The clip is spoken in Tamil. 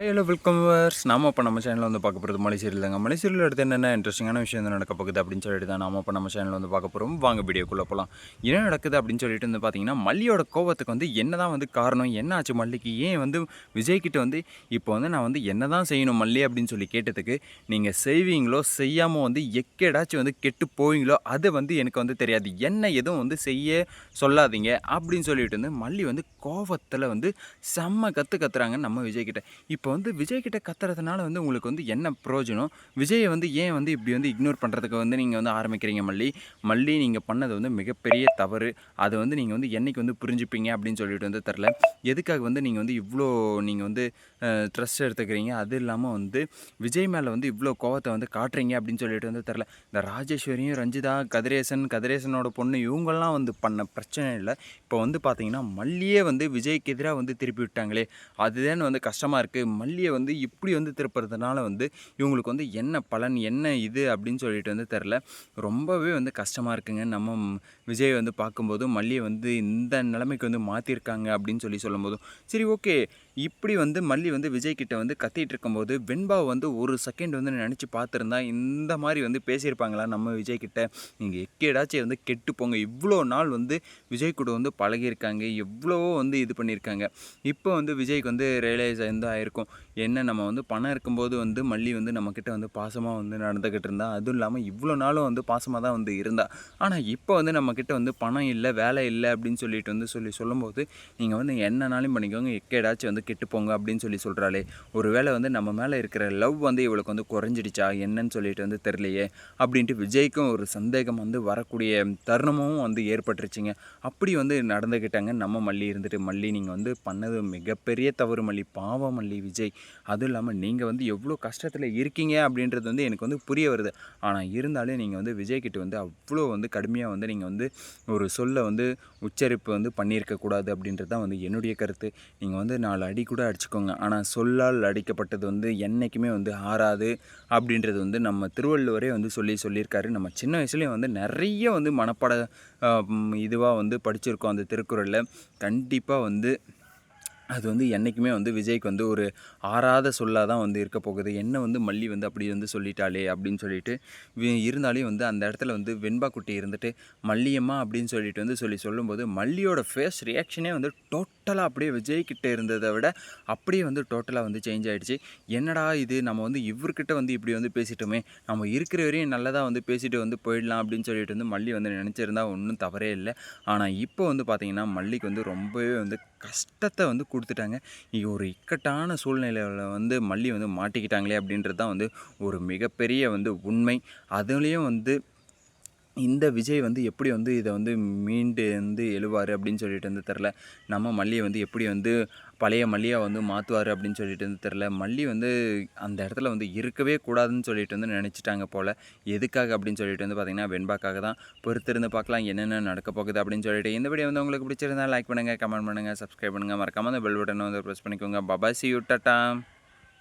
ஹலோ வெல்கம் வர்ஸ் நாம இப்போ நம்ம சேனலில் வந்து பார்க்க போகிறது மலைசீரியல் தாங்க மலை எடுத்து என்னென்ன இன்ட்ரெஸ்டிங்கான விஷயம் வந்து நடக்க போகுது அப்படின்னு சொல்லிட்டு தான் நாம இப்போ நம்ம சேனலில் வந்து பார்க்க போகிறோம் வாங்க வீடியோக்குள்ளே போகலாம் என்ன நடக்குது அப்படின்னு சொல்லிட்டு வந்து பார்த்தீங்கன்னா மல்லியோட கோவத்துக்கு வந்து என்ன தான் வந்து காரணம் என்ன ஆச்சு மல்லிக்கு ஏன் வந்து விஜய்கிட்ட வந்து இப்போ வந்து நான் வந்து என்ன தான் செய்யணும் மல்லி அப்படின்னு சொல்லி கேட்டதுக்கு நீங்கள் செய்வீங்களோ செய்யாமல் வந்து எக்கேடாச்சும் வந்து கெட்டு போவீங்களோ அது வந்து எனக்கு வந்து தெரியாது. என்ன எதுவும் வந்து செய்ய சொல்லாதீங்க அப்படின்னு சொல்லிட்டு வந்து மல்லி வந்து கோவத்தில் வந்து செம்ம கற்று கத்துறாங்க நம்ம விஜய்கிட்ட இப்போ இப்போ வந்து விஜய் கிட்ட கத்துறதுனால வந்து உங்களுக்கு வந்து என்ன பிரயோஜனம்? விஜயை வந்து ஏன் வந்து இப்படி வந்து இக்னோர் பண்ணுறதுக்கு வந்து நீங்கள் வந்து ஆரம்பிக்கிறீங்க மல்லி? மல்லி நீங்கள் பண்ணது வந்து மிகப்பெரிய தவறு. அதை வந்து நீங்கள் வந்து என்னைக்கு வந்து புரிஞ்சுப்பீங்க அப்படின்னு சொல்லிட்டு வந்து தெரில எதுக்காக வந்து நீங்கள் வந்து இவ்வளோ நீங்கள் வந்து ட்ரெஸ் எடுத்துக்கிறீங்க? அது இல்லாமல் வந்து விஜய் மேலே வந்து இவ்வளோ கோவத்தை வந்து காட்டுறீங்க அப்படின்னு சொல்லிட்டு வந்து தெரில இந்த ராஜேஸ்வரியும் ரஞ்சிதா கதிரேசன் கதிரேசனோட பொண்ணு இவங்கெல்லாம் வந்து பண்ண பிரச்சனை இல்லை. இப்போ வந்து பார்த்தீங்கன்னா மல்லியே வந்து விஜய்க்கு எதிராக வந்து திருப்பி விட்டாங்களே. அதுதான் வந்து கஷ்டமாக இருக்குது மல்லியை வந்து இப்படி வந்து திருப்புறதுனால வந்து இவங்களுக்கு வந்து என்ன பலன் என்ன இது அப்படின்னு சொல்லிட்டு வந்து தெரில ரொம்பவே வந்து கஷ்டமாக இருக்குங்க. நம்ம ம் விஜய் வந்து பார்க்கும்போது மல்லியை வந்து இந்த நிலைமைக்கு வந்து மாற்றிருக்காங்க அப்படின்னு சொல்லி சொல்லும்போதும் சரி ஓகே. இப்படி வந்து மல்லி வந்து விஜய் கிட்ட வந்து கத்திட்டு இருக்கும்போது வெண்பா வந்து ஒரு செகண்ட் வந்து நினச்சி பார்த்துருந்தா இந்த மாதிரி வந்து பேசியிருப்பாங்களா நம்ம விஜய் கிட்ட? நீங்கள் எக்கேடாச்சும் வந்து கெட்டு போங்க. இவ்வளோ நாள் வந்து விஜய் கூட வந்து பழகியிருக்காங்க. எவ்வளவோ வந்து இது பண்ணியிருக்காங்க. இப்போ வந்து விஜய்க்கு வந்து ரியலைஸ் வந்து ஆயிருக்கும்? என்ன நம்ம வந்து பணம் இருக்கும்போது வந்து மல்லி வந்து நம்மக்கிட்ட வந்து பாசமாக வந்து நடந்துக்கிட்டு இருந்தா அதுவும் இல்லாமல் இவ்வளோ நாளும் வந்து பாசமாக தான் வந்து இருந்தா. ஆனால் இப்போ வந்து நம்மக்கிட்ட வந்து பணம் இல்லை வேலை இல்லை அப்படின்னு சொல்லிட்டு வந்து சொல்லி சொல்லும்போது நீங்கள் வந்து என்னனாலும் பண்ணிக்கோங்க. எக்கேடாச்சும் வந்து கெட்டுப்போங்க அப்படின்னு சொல்லி சொல்கிறாளே ஒரு வேளை வந்து நம்ம மேலே இருக்கிற லவ் வந்து இவளுக்கு வந்து குறைஞ்சிடுச்சா? என்னன்னு சொல்லிட்டு வந்து தெரியலையே. அப்படின்ட்டு விஜய்க்கும் ஒரு சந்தேகம் வந்து வரக்கூடிய தருணமும் வந்து ஏற்பட்டுருச்சுங்க. அப்படி வந்து நடந்துக்கிட்டாங்க நம்ம மல்லி இருந்துட்டு மல்லி நீங்கள் வந்து பண்ணது மிகப்பெரிய தவறு மல்லி பாவம் மல்லி விஜய். விஜய். அதுவும் இல்லாமல் நீங்கள் வந்து எவ்வளோ கஷ்டத்தில் இருக்கீங்க அப்படின்றது வந்து எனக்கு வந்து புரிய வருது. ஆனால் இருந்தாலும் நீங்கள் வந்து விஜய்கிட்ட வந்து அவ்வளோ வந்து கடுமையாக வந்து நீங்கள் வந்து ஒரு சொல்லை வந்து உச்சரிப்பு வந்து பண்ணியிருக்கக்கூடாது அப்படின்றது தான் வந்து என்னுடைய கருத்து. நீங்கள் வந்து நாலு அடி கூட அடிச்சுக்கோங்க. ஆனால் சொல்லால் அடிக்கப்பட்டது வந்து என்றைக்குமே வந்து ஆறாது அப்படின்றது வந்து நம்ம திருவள்ளுவரே வந்து சொல்லி சொல்லியிருக்காரு. நம்ம சின்ன வயசுலேயும் வந்து நிறைய வந்து மனப்பாட இதுவாக வந்து படிச்சிருக்கோம் அந்த திருக்குறளில். கண்டிப்பாக வந்து அது வந்து என்றைக்குமே வந்து விஜய்க்கு வந்து ஒரு ஆறாத சொல்லாக தான் வந்து இருக்க போகுது. என்ன வந்து மல்லி வந்து அப்படி வந்து சொல்லிட்டாளே அப்படின்னு சொல்லிட்டு வி- இருந்தாலும் வந்து அந்த இடத்துல வந்து வெண்பா குட்டி இருந்துட்டு மல்லியம்மா அப்படின்னு சொல்லிட்டு வந்து சொல்லி சொல்லும்போது மல்லியோட ஃபேஸ் ரியாக்ஷனே வந்து டோட்டலாக அப்படியே விஜய்கிட்ட இருந்ததை விட அப்படியே வந்து டோட்டலாக வந்து சேஞ்ச் ஆகிடுச்சு என்னடா இது? நம்ம வந்து இவர்கிட்ட வந்து இப்படி வந்து பேசிட்டோமே. நம்ம இருக்கிற வரையும் நல்லதாக வந்து பேசிட்டு வந்து போயிடலாம் அப்படின்னு சொல்லிட்டு வந்து மல்லி வந்து நினச்சிருந்தா ஒன்றும் தவறே இல்லை. ஆனால் இப்போ வந்து பார்த்திங்கன்னா மல்லிக்கு வந்து ரொம்பவே வந்து கஷ்டத்தை வந்து கொடுத்துட்டாங்க. ஒரு இக்கட்டான சூழ்நிலையில் வந்து மல்லி வந்து மாட்டிக்கிட்டாங்களே அப்படின்றது தான் வந்து ஒரு மிகப்பெரிய வந்து உண்மை. அதுலேயும் வந்து இந்த விஜய் வந்து எப்படி வந்து இதை வந்து மீண்டு வந்து எழுவார் அப்படின்னு சொல்லிட்டு வந்து தெரில நம்ம மல்லியை வந்து எப்படி வந்து பழைய மல்லியாக வந்து மாற்றுவார் அப்படின்னு சொல்லிட்டு வந்து தெரில மல்லி வந்து அந்த இடத்துல வந்து இருக்கவே கூடாதுன்னு சொல்லிட்டு வந்து நினச்சிட்டாங்க போல். எதுக்காக அப்படின்னு சொல்லிட்டு வந்து பார்த்திங்கன்னா வெண்பாக்காக தான் பொறுத்திருந்து பார்க்கலாம் என்னென்ன நடக்க போகுது அப்படின்னு சொல்லிட்டு. இந்த வீடியோ வந்து உங்களுக்கு பிடிச்சிருந்தா லைக் பண்ணுங்கள் கமெண்ட் பண்ணுங்கள் சப்ஸ்கிரைப் பண்ணுங்கள் மறக்காமல் அந்த பெல் பட்டனை வந்து ப்ரெஸ் பண்ணிக்கோங்க. பபாசி சி யூ டாட்டா